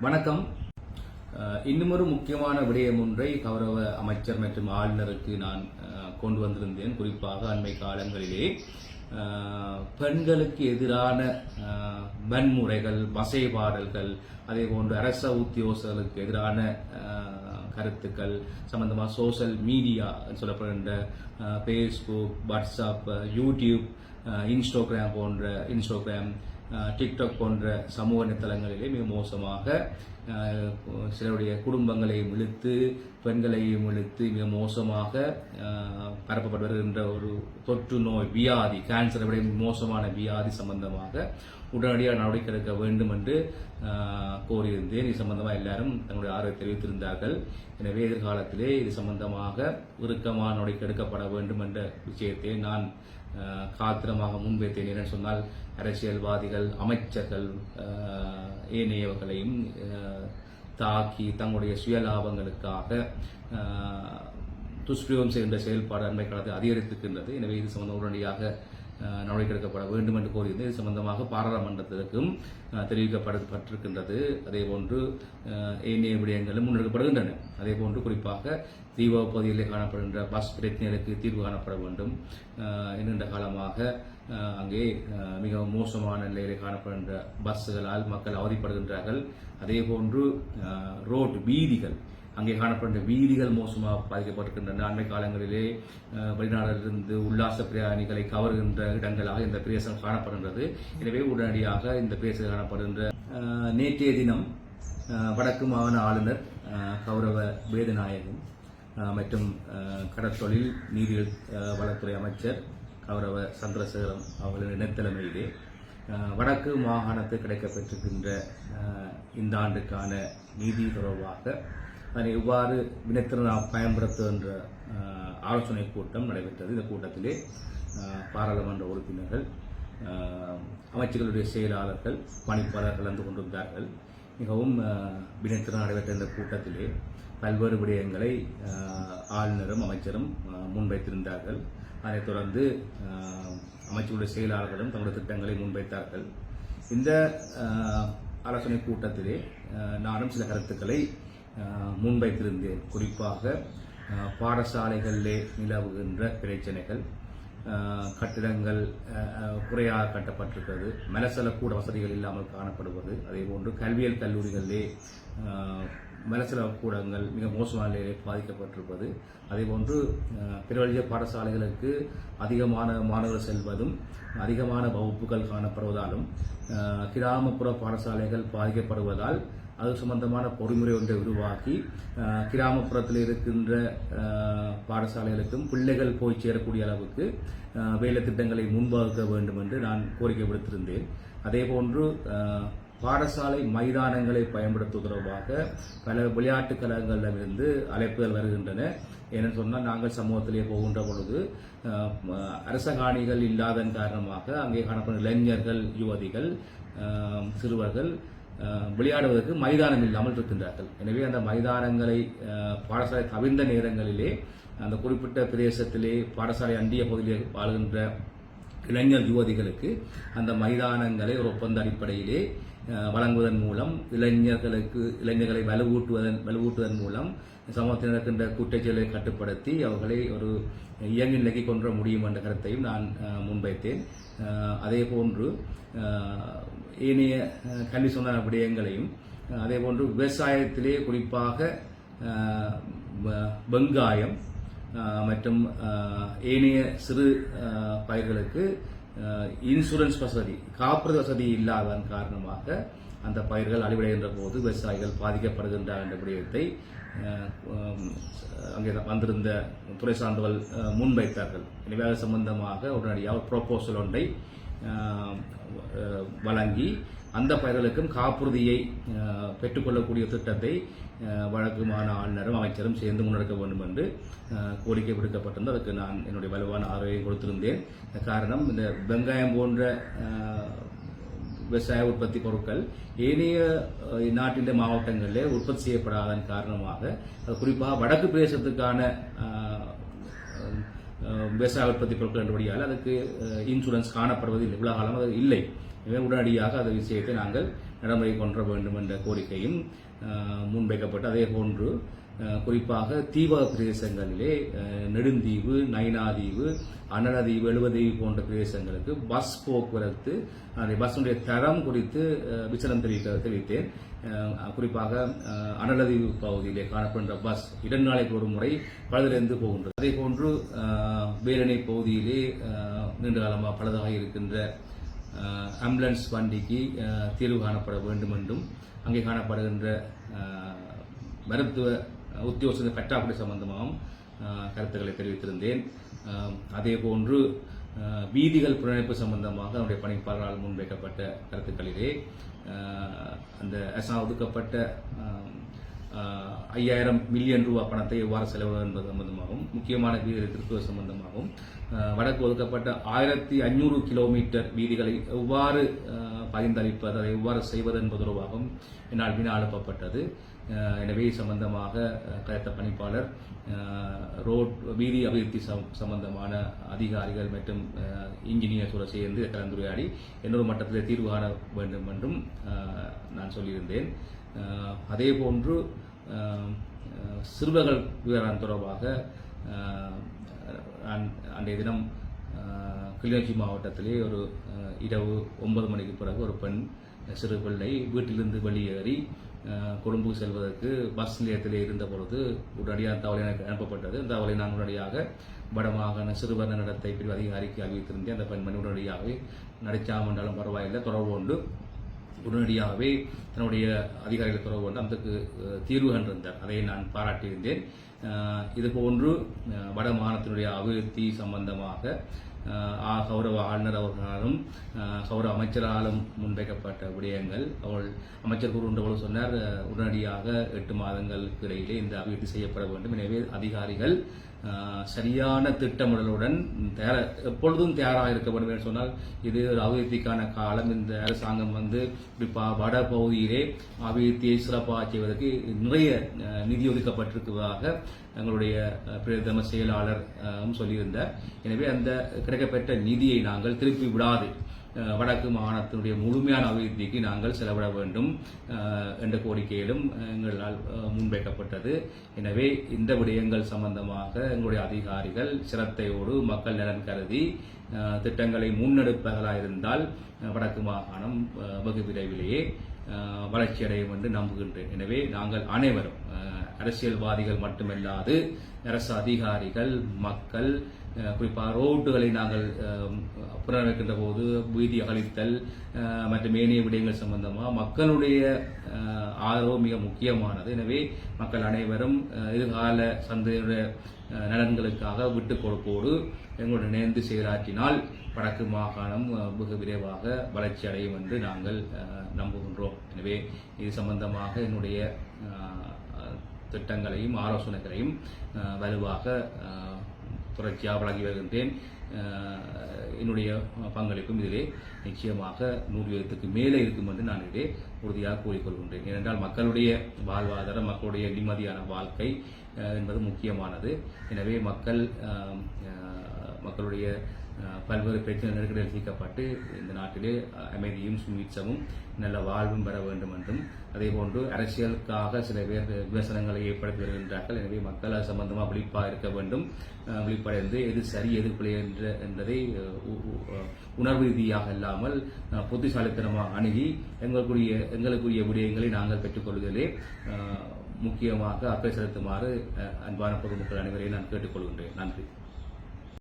வணக்கம். அஹ், இன்னும் ஒரு முக்கியமான விடயம் ஒன்றை கௌரவ அமைச்சர் மற்றும் ஆளுநருக்கு நான் கொண்டு வந்திருந்தேன். குறிப்பாக அண்மை காலங்களிலே பெண்களுக்கு எதிரான வன்முறைகள் வசைபாடல்கள் அதே போன்று அரச உத்தியோகர்களுக்கு எதிரான கருத்துக்கள் சம்பந்தமாக சோஷியல் மீடியா சொல்லப்படுகின்ற ஃபேஸ்புக் வாட்ஸ்அப் யூடியூப் இன்ஸ்டாகிராம் போன்ற இன்ஸ்டாகிராம் டிக்டாக் போன்ற சமூக வலைத்தளங்களிலே மிக மோசமாக சிலருடைய குடும்பங்களையும் இழுத்து பெண்களையும் இழுத்து மிக மோசமாக பரப்பப்பட்டு வருகின்ற ஒரு தொற்று நோய் வியாதி கேன்சரை விட மோசமான வியாதி சம்பந்தமாக உடனடியாக நடவடிக்கை எடுக்க வேண்டும் என்று கோரியிருந்தேன். இது சம்பந்தமாக எல்லாரும் தங்களுடைய ஆர்வத்தை தெரிவித்திருந்தார்கள். எனவே எதிர்காலத்திலே இது சம்பந்தமாக இறுக்கமான நடவடிக்கை எடுக்கப்பட வேண்டும் என்ற விஷயத்தை நான் காத்திரமாக முன்வைத்தேன். என்று சொன்னால் அரசியல்வாதிகள் அமைச்சர்கள் ஏனையவர்களையும் தாக்கி தங்களுடைய சுயலாபங்களுக்காக அஹ், துஷ்பிரயோகம் செய்கின்ற செயல்பாடு அண்மை காலத்தில் அதிகரித்திருக்கின்றது. எனவே இது சம்பந்தம் உடனடியாக நடவடிக்கை எடுக்கப்பட வேண்டும் என்று கோரியிருந்தது இது சம்பந்தமாக பாராளுமன்றத்திற்கும் தெரிவிக்கப்பட்டிருக்கின்றது. அதே போன்று ஏனைய விடயங்களும் முன்னெடுக்கப்படுகின்றன. அதே போன்று குறிப்பாக தீப பகுதியிலே காணப்படுகின்ற பஸ் பிரச்சனைகளுக்கு தீர்வு காணப்பட வேண்டும். என்கின்ற நீண்ட காலமாக அங்கே மிகவும் மோசமான நிலையில் காணப்படுகின்ற பஸ்ஸுகளால் மக்கள் அவதிப்படுகின்றார்கள். அதே போன்று ரோட் வீதிகள் அங்கே காணப்படுகின்ற வீதிகள் மோசமாக பாதிக்கப்பட்டிருக்கின்றன. அண்மை காலங்களிலே அஹ், உல்லாச பிரயாணிகளை கவருகின்ற இடங்களாக இந்த பிரதேசம் காணப்படுகின்றது. எனவே உடனடியாக இந்த பிரதேசத்தில் காணப்படுகின்ற நேற்றைய தினம் வடக்கு மாகாண ஆளுநர் கௌரவ வேதநாயகம் மற்றும் கடற்தொழில் நீரியல் வளத்துறை அமைச்சர் கௌரவ சந்திரசேகரம் அவர்களின் இணைத்தலைமையிலே வடக்கு மாகாணத்தில் கிடைக்கப்பெற்றிருக்கின்ற இந்த ஆண்டுக்கான நீதி தொடர்பாக அதனை எவ்வாறு வினைத்திறனா பயன்படுத்துகின்ற ஆலோசனை கூட்டம் நடைபெற்றது. இந்த கூட்டத்திலே பாராளுமன்ற உறுப்பினர்கள் அமைச்சர்களுடைய செயலாளர்கள் பணிப்பாளர் கலந்து கொண்டிருந்தார்கள். மிகவும் அஹ், வினைத்திறன் நடைபெற்ற இந்த கூட்டத்திலே பல்வேறு விடயங்களை ஆளுநரும் அமைச்சரும் முன்வைத்திருந்தார்கள். அதைத் தொடர்ந்து அமைச்சருடைய செயலாளர்களும் தங்களுடைய திட்டங்களை முன்வைத்தார்கள். இந்த ஆலோசனை கூட்டத்திலே நானும் சில கருத்துக்களை முன்வைத்திருந்தேன். குறிப்பாக பாடசாலைகளிலே நிலவுகின்ற பிரச்சனைகள் கட்டிடங்கள் குறையாக கட்டப்பட்டிருக்கிறது. மலசல கூட வசதிகள் இல்லாமல் காணப்படுவது. அதேபோன்று கல்வியல் கல்லூரிகளிலே மலசல கூடங்கள் மிக மோசமான நிலையிலே பாதிக்கப்பட்டிருப்பது. அதேபோன்று போன்று பிறவழிய பாடசாலைகளுக்கு அதிகமான மாணவர்கள் செல்வதும் அதிகமான வகுப்புகள் காணப்படுவதாலும் கிராமப்புற பாடசாலைகள் பாதிக்கப்படுவதால் அது சம்பந்தமான பொறிமுறை ஒன்றை உருவாக்கி கிராமப்புறத்தில் இருக்கின்ற பாடசாலைகளுக்கும் பிள்ளைகள் போய் சேரக்கூடிய அளவுக்கு அஹ், வேலை திட்டங்களை முன்வகுக்க வேண்டும் என்று நான் கோரிக்கை விடுத்திருந்தேன். அதேபோன்று போன்று பாடசாலை மைதானங்களை பயன்படுத்துவது தொடர்பாக பல விளையாட்டுக் கழகங்களிடமிருந்து அழைப்புகள் வருகின்றன. ஏன்னு சொன்னால் நாங்கள் சமூகத்திலே போகின்ற பொழுது அரச காணிகள் இல்லாதன் காரணமாக அங்கே காணப்படும் இளைஞர்கள் யுவதிகள் சிறுவர்கள் விளையாடுவதற்கு மைதானம் இல்லாமல் இருக்கின்றார்கள். எனவே அந்த மைதானங்களை பாடசாலை தவிர்ந்த நேரங்களிலே அந்த குறிப்பிட்ட பிரதேசத்திலே பாடசாலை அண்டிய பகுதியில் வாழ்கின்ற இளைஞர் யுவதிகளுக்கு அந்த மைதானங்களை ஒரு ஒப்பந்த அடிப்படையிலே வழங்குவதன் மூலம் இளைஞர்களுக்கு இளைஞர்களை வலுவூட்டுவதன் வலுவூட்டுவதன் மூலம் சமூகத்தில் நடக்கின்ற குற்றச்செயலை கட்டுப்படுத்தி அவர்களை ஒரு இயங்கு நிலைக்கு கொன்ற முடியும் என்ற கருத்தையும் நான் முன்வைத்தேன். அதே போன்று ஏனைய கல்வி சொந்த விடயங்களையும் அதே போன்று விவசாயத்திலே குறிப்பாக வெங்காயம் மற்றும் ஏனைய சிறு பயிர்களுக்கு இன்சூரன்ஸ் வசதி காப்பீடு வசதி இல்லாதன் காரணமாக அந்த பயிர்கள் அழிவடைகின்ற போது விவசாயிகள் பாதிக்கப்படுகின்ற என்ற விடயத்தை அங்கே வந்திருந்த துறை சார்ந்தவர்கள் முன்வைத்தார்கள். எனவே அது சம்பந்தமாக உடனடியாக ப்ரொப்போசல் ஒன்றை வழங்கி அந்த பயிர்களுக்கும் காப்புறுதியை பெற்றுக்கொள்ளக்கூடிய திட்டத்தை அஹ், வழக்குமான ஆளுநரும் அமைச்சரும் சேர்ந்து முன்னெடுக்க வேண்டும் என்று கோரிக்கை விடுக்கப்பட்டிருந்தது. அதுக்கு நான் என்னுடைய வலுவான ஆதரவை கொடுத்திருந்தேன். காரணம் இந்த வெங்காயம் போன்ற விவசாய உற்பத்தி பொருட்கள் ஏனைய நாட்டின் மாவட்டங்களில் உற்பத்தி செய்யப்படாதன் காரணமாக குறிப்பாக வடக்கு பிரதேசத்துக்கான விவசாய உற்பத்தி பொருட்கள் என்றபடியால் அதுக்கு இன்சூரன்ஸ் காணப்படுவது இவ்வளவு காலம் அது இல்லை. எனவே உடனடியாக அந்த விஷயத்தை நாங்கள் நடைமுறை கொன்ற வேண்டும் என்ற கோரிக்கையும் முன்வைக்கப்பட்டு அதே போன்று குறிப்பாக தீப பிரதேசங்களிலே நெடுந்தீவு நைனாதீவு அனலதீவு எழுவதீவு போன்ற பிரதேசங்களுக்கு பஸ் போக்குவரத்து அந்த பஸ்ஸுடைய தரம் குறித்து அஹ், தெரிவிக்க தெரிவித்தேன் குறிப்பாக அஹ், அனலதீவு பகுதியிலே காணப்படுகின்ற பஸ் இரண்டு நாளைக்கு ஒரு முறை பழுதிலிருந்து போகின்றது. அதே போன்று வேலணை பகுதியிலே நீண்ட காலமாக பழுதாக இருக்கின்ற ஆம்புலன்ஸ் வண்டிக்கு தீர்வு காணப்பட வேண்டும் என்றும் அங்கே காணப்படுகின்ற மருத்துவ உத்தியோகஸ்த பற்றாக்குறை சம்பந்தமாகவும் கருத்துக்களை தெரிவித்திருந்தேன். அதே போன்று வீதிகள் புனரமைப்பு சம்பந்தமாக அவருடைய பணிப்பாளரால் முன்வைக்கப்பட்ட கருத்துக்களிலே அந்த ஒதுக்கப்பட்ட ஐயாயிரம் மில்லியன் ரூபா பணத்தை எவ்வாறு செலவு என்பது சம்பந்தமாகவும் முக்கியமான வீதிகளை திருத்துவது சம்பந்தமாகவும் வடக்கு ஒதுக்கப்பட்ட ஆயிரத்தி ஐநூறு கிலோமீட்டர் வீதிகளை எவ்வாறு அஹ், பகிர்ந்தளிப்பது அதை எவ்வாறு செய்வது என்பது தொடர்பாகவும் என்னால் வினா அனுப்பப்பட்டது எனவே சம்பந்தமாக கயத்த பணிப்பாளர் ரோட் வீதி அபிவிருத்தி சம்பந்தமான அதிகாரிகள் மற்றும் இன்ஜினியர்ஸோடு சேர்ந்து கலந்துரையாடி இன்னொரு மட்டத்தில் தீர்வு காண வேண்டும் என்றும் நான் சொல்லியிருந்தேன். அதே போன்று சிறுவர்கள் விவகாரம் தொடர்பாக நான் அன்றைய தினம் கிளிநொச்சி மாவட்டத்திலே ஒரு இரவு ஒன்பது மணிக்கு பிறகு ஒரு பெண் சிறு பிள்ளை வீட்டிலிருந்து வெளியேறி அஹ், கொழும்பு செல்வதற்கு பஸ் நிலையத்தில் இருந்த பொழுது உடனடியாக தவளை எனக்கு அனுப்பப்பட்டது. அந்த தவளை நான் உடனடியாக வடமாகாண சிறுவர் நடத்தை பிரிவு அதிகாரிக்கு அறிவித்திருந்தேன். அந்த பெண்மணி உடனடியாகவே நடிச்சாம் பரவாயில்லை. தொடர்பு கொண்டு உடனடியாகவே தன்னுடைய அதிகாரிகளை தொடர்பு கொண்டு அந்த தீர்வு கண்டிருந்தார். அதை நான் பாராட்டியிருந்தேன். இது போன்று வட மாநிலத்தினுடைய அபிவிருத்தி சம்பந்தமாக கௌரவ ஆளுநர் அவர்களாலும் கௌரவ அமைச்சராலும் முன்வைக்கப்பட்ட விடயங்கள். அவள் அமைச்சர் கூறுகின்றபோது சொன்னார் உடனடியாக எட்டு மாதங்களுக்கு இடையிலே இந்த அபிவிருத்தி செய்யப்பட வேண்டும். எனவே அதிகாரிகள் சரியான திட்டமிடலுடன் தயார எப்பொழுதும் தயாராக இருக்க வேண்டும் என்று சொன்னால் இது ஒரு அபிவிருத்திக்கான காலம். இந்த அரசாங்கம் வந்து குறிப்பாக வட பகுதியிலே அபிவிருத்தியை சிறப்பாக செய்வதற்கு நிறைய நிதி ஒதுக்கப்பட்டிருப்பதாக எங்களுடைய பிரதம செயலாளர் சொல்லியிருந்தார். எனவே அந்த கிடைக்கப்பெற்ற நிதியை நாங்கள் திருப்பி விடாது. வடக்கு மாகாணத்தினுடைய முழுமையான அபிவிருத்திக்கு நாங்கள் செலவிட வேண்டும் என்ற கோரிக்கையிலும் எங்களால் முன்வைக்கப்பட்டது. எனவே இந்த விடயங்கள் சம்பந்தமாக எங்களுடைய அதிகாரிகள் சிரத்தையோடு மக்கள் நலன் கருதி திட்டங்களை முன்னெடுப்பதாக இருந்தால் வடக்கு மாகாணம் அஹ், வெகு விரைவிலேயே வளர்ச்சியடையும் என்று நம்புகின்றேன். எனவே நாங்கள் அனைவரும் அரசியல்வாதிகள் மட்டுமல்லாது அரசு அதிகாரிகள் மக்கள் குறிப்பாக ரோட்டுகளை நாங்கள் அஹ், புனரமைக்கின்ற போது வீதி அகழித்தல் மற்றும் ஏனைய விடயங்கள் சம்பந்தமாக மக்களுடைய ஆதரவு மிக முக்கியமானது. எனவே மக்கள் அனைவரும் எதிர்கால சந்தையுடைய நலன்களுக்காக விட்டு கொடுப்போடு எங்களுடன் இணைந்து செயலாற்றினால் வடக்கு மாகாணம் மிக வெகு விரைவாக வளர்ச்சி அடையும் என்று நாங்கள் நம்புகின்றோம். எனவே இது சம்பந்தமாக என்னுடைய திட்டங்களையும் ஆலோசனைகளையும் வலுவாக தொடர்ச்சியாக வழங்கி வருகின்றேன். என்னுடைய பங்களிப்பும் இதிலே நிச்சயமாக நூறு வீதத்துக்கு மேலே இருக்கும் என்று நான் இதிலே உறுதியாக கூறிக்கொள்கின்றேன். ஏனென்றால் மக்களுடைய வாழ்வாதாரம் மக்களுடைய நிம்மதியான வாழ்க்கை என்பது முக்கியமானது. எனவே மக்கள் மக்களுடைய பல்வேறு பிரச்சனை நெருக்கடியில் சீக்கப்பட்டு இந்த நாட்டிலே அமைதியும் சுமீட்சமும் நல்ல வாழ்வும் பெற வேண்டும் என்றும் அதேபோன்று அரசியலுக்காக சில பேர் விமர்சனங்களை ஏற்படுத்தி வருகின்றார்கள். எனவே மக்கள் அது சம்பந்தமாக விழிப்பாக இருக்க வேண்டும். விழிப்படைந்து எது சரி எது பிழை என்ற என்பதை உணர்வு ரீதியாக இல்லாமல் புத்திசாலித்தனமாக அணுகி எங்களுக்குரிய எங்களுக்குரிய விடயங்களை நாங்கள் பெற்றுக்கொள்வதிலே முக்கியமாக அக்கறை செலுத்துமாறு அன்பான பொதுமக்கள் அனைவரையும் நான் கேட்டுக்கொள்கின்றேன். நன்றி.